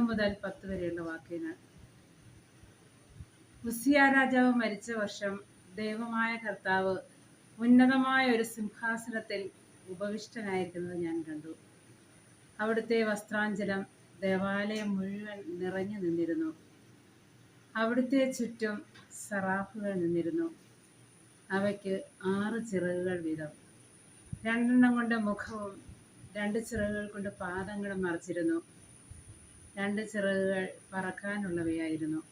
മുതൽ പത്ത് വരെയുള്ള വാക്യങ്ങൾ. ഉസിയ രാജാവ് മരിച്ച വർഷം ദൈവമായ കർത്താവ് ഉന്നതമായ ഒരു സിംഹാസനത്തിൽ ഉപവിഷ്ടനായിരിക്കുന്നത് ഞാൻ കണ്ടു. അവിടുത്തെ വസ്ത്രാഞ്ചലം ദേവാലയം മുഴുവൻ നിറഞ്ഞു നിന്നിരുന്നു. അവിടുത്തെ ചുറ്റും സറാഫുകൾ നിന്നിരുന്നു. അവയ്ക്ക് ആറ് ചിറകുകൾ വീതം. രണ്ടെണ്ണം കൊണ്ട് മുഖവും രണ്ട് ചിറകുകൾ കൊണ്ട് പാദങ്ങളും മറച്ചിരുന്നു. രണ്ട് ചിറകുകൾ പറക്കാനുള്ളവയായിരുന്നു.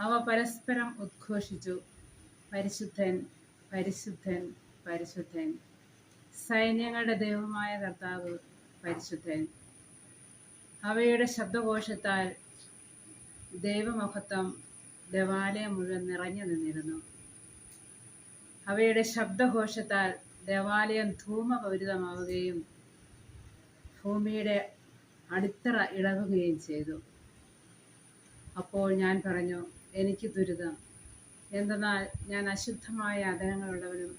അവ പരസ്പരം ഉദ്ഘോഷിച്ചു. പരിശുദ്ധൻ പരിശുദ്ധൻ പരിശുദ്ധൻ. സൈന്യങ്ങളുടെ ദൈവമായ കർത്താവ് പരിശുദ്ധൻ. അവയുടെ ശബ്ദകോശത്താൽ ദൈവമഹത്വം ദേവാലയം മുഴുവൻ നിറഞ്ഞു നിന്നിരുന്നു. അവയുടെ ശബ്ദഘോഷത്താൽ ദേവാലയം ധൂമപൂരിതമാവുകയും ഭൂമിയുടെ അടിത്തറ ഇളകുകയും ചെയ്തു. അപ്പോൾ ഞാൻ പറഞ്ഞു എനിക്ക് ദുരിതം. എന്തെന്നാൽ ഞാൻ അശുദ്ധമായ അതരങ്ങളുള്ളവരും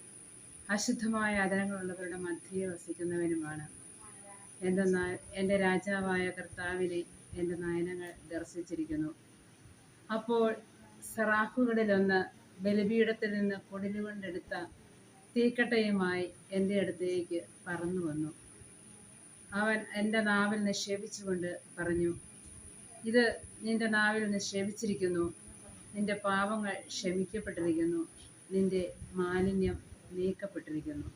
അശുദ്ധമായ അതരങ്ങളുള്ളവരുടെ മധ്യയെ വസിക്കുന്നവനുമാണ്. എന്തെന്നാൽ എന്റെ രാജാവായ കർത്താവിനെ എന്റെ നയനങ്ങൾ ദർശിച്ചിരിക്കുന്നു. അപ്പോൾ സറാഫുകളിലൊന്ന് ബലിപീഠത്തിൽ നിന്ന് കൊടിലുകൊണ്ടെടുത്ത തീക്കട്ടയുമായി എന്റെ അടുത്തേക്ക് പറന്നു വന്നു അവൻ എന്റെ നാവിൽ നിക്ഷേപിച്ചുകൊണ്ട് പറഞ്ഞു ഇത് നിന്റെ നാവിൽ നിക്ഷേപിച്ചിരിക്കുന്നു. നിന്റെ പാപങ്ങൾ ക്ഷമിക്കപ്പെട്ടിരിക്കുന്നു. നിന്റെ മാലിന്യം നീക്കപ്പെട്ടിരിക്കുന്നു.